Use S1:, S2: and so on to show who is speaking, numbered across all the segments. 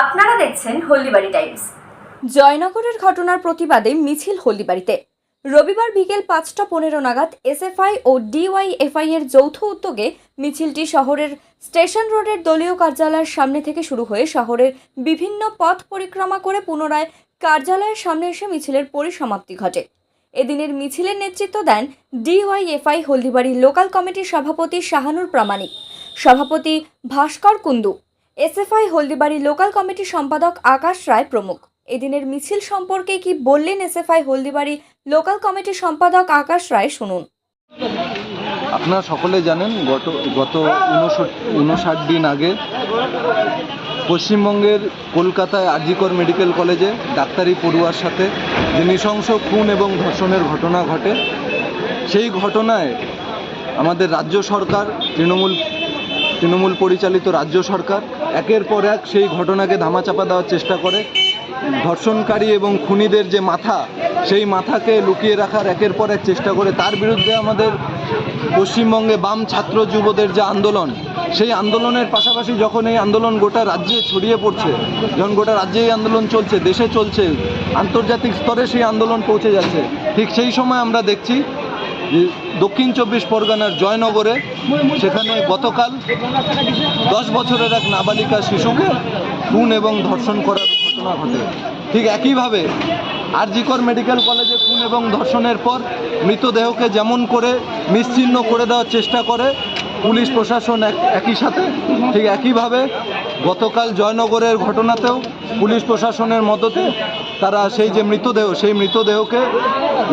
S1: আপনারা দেখছেন হলদিবাড়ি টাইমস।
S2: জয়নগরের ঘটনার প্রতিবাদে মিছিল হলদিবাড়িতে। রবিবার বিকেল পাঁচটা পনেরো নাগাদ এসএফআই ও ডিওয়াই ডিওয়াইএফআই এর যৌথ উদ্যোগে মিছিলটি শহরের স্টেশন রোডের দলীয় কার্যালয়ের সামনে থেকে শুরু হয়ে শহরের বিভিন্ন পথ পরিক্রমা করে পুনরায় কার্যালয়ের সামনে এসে মিছিলের পরিসমাপ্তি ঘটে। এদিনের মিছিলের নেতৃত্ব দেন ডিওয়াইএফআই হলদিবাড়ি লোকাল কমিটির সভাপতি শাহানুর প্রামাণিক। সভাপতি ভাস্কর কুন্দু, এসএফআই হলদিবাড়ি লোকাল কমিটির সম্পাদক আকাশ রায় প্রমুখ। এদিনের মিছিল সম্পর্কে কি বললেন এসএফআই হলদিবাড়ি লোকাল কমিটির সম্পাদক আকাশ রায় শুনুন।
S3: আপনারা সকলে জানেন গত গত উনষট দিন আগে পশ্চিমবঙ্গের কলকাতায় আরজিকর মেডিকেল কলেজে ডাক্তারি পড়ুয়ার সাথে যে নৃশংস খুন এবং ধর্ষণের ঘটনা ঘটে, সেই ঘটনায় আমাদের রাজ্য সরকার, তৃণমূল তৃণমূল পরিচালিত রাজ্য সরকার একের পর এক সেই ঘটনাকে ধামাচাপা দেওয়ার চেষ্টা করে। ধর্ষণকারী এবং খুনিদের যে মাথা, সেই মাথাকে লুকিয়ে রাখার একের পর এক চেষ্টা করে। তার বিরুদ্ধে আমাদের পশ্চিমবঙ্গে বাম ছাত্র যুবদের যে আন্দোলন সেই আন্দোলনের পাশাপাশি যখন এই আন্দোলন গোটা রাজ্যে ছড়িয়ে পড়ছে, যখন গোটা রাজ্যে এই আন্দোলন চলছে, দেশে চলছে, আন্তর্জাতিক স্তরে সেই আন্দোলন পৌঁছে যাচ্ছে, ঠিক সেই সময় আমরা দেখছি দক্ষিণ চব্বিশ পরগনার জয়নগরে সেখানে গতকাল দশ বছরের এক নাবালিকা শিশুকে খুন এবং ধর্ষণ করার ঘটনা ঘটে। ঠিক একইভাবে আরজিকর মেডিকেল কলেজে খুন এবং ধর্ষণের পর মৃতদেহকে যেমন করে নিশ্চিহ্ন করে দেওয়ার চেষ্টা করে পুলিশ প্রশাসন এক একই সাথে, ঠিক একইভাবে গতকাল জয়নগরের ঘটনাতেও পুলিশ প্রশাসনের মদতে তারা সেই যে মৃতদেহ, সেই মৃতদেহকে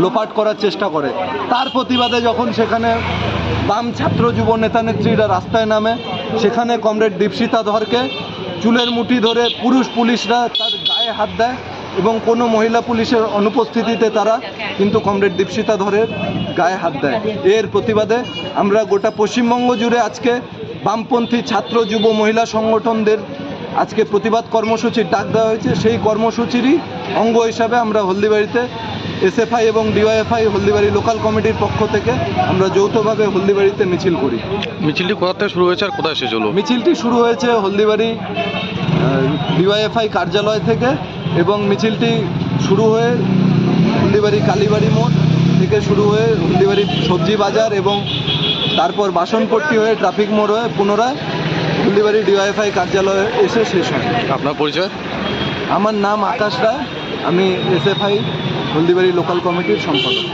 S3: লোপাট করার চেষ্টা করে। তার প্রতিবাদে যখন সেখানে বাম ছাত্র যুব নেতা নেত্রীরা রাস্তায় নামে, সেখানে কমরেড দীপশিতা ধরকে চুলের মুঠি ধরে পুরুষ পুলিশরা তার গায়ে হাত দেয়। এবং কোনো মহিলা পুলিশের অনুপস্থিতিতে তারা কিন্তু কমরেড দীপশিতা ধরের গায়ে হাত দেয়। এর প্রতিবাদে আমরা গোটা পশ্চিমবঙ্গ জুড়ে আজকে বামপন্থী ছাত্র যুব মহিলা সংগঠনদের আজকে প্রতিবাদ কর্মসূচির ডাক দেওয়া হয়েছে। সেই কর্মসূচিরই অঙ্গ হিসাবে আমরা হলদিবাড়িতে এসএফআই এবং ডিওয়াইএফআই হলদিবাড়ি লোকাল কমিটির পক্ষ থেকে আমরা যৌথভাবে হলদিবাড়িতে মিছিল করি।
S4: মিছিলটি কোথা থেকে শুরু হয়েছে আর কোথায় শেষ হলো?
S3: মিছিলটি শুরু হয়েছে হলদিবাড়ি ডিওয়াইএফআই কার্যালয় থেকে। এবং মিছিলটি শুরু হয়ে হুন্ডিবাড়ি কালীবাড়ি মোড় থেকে শুরু হয়ে হুন্ডিবাড়ি সবজি বাজার এবং তারপর বাসনপট্টি হয়ে ট্রাফিক মোড় হয়ে পুনরায় হুন্ডিবাড়ি ডিওয়াইফাই কার্যালয়ে এসে শেষ হয়।
S4: আপনার পরিচয়?
S3: আমার নাম আকাশ রায় আমি এসএফআই হলদিবাড়ি লোকাল কমিটির সম্পাদক।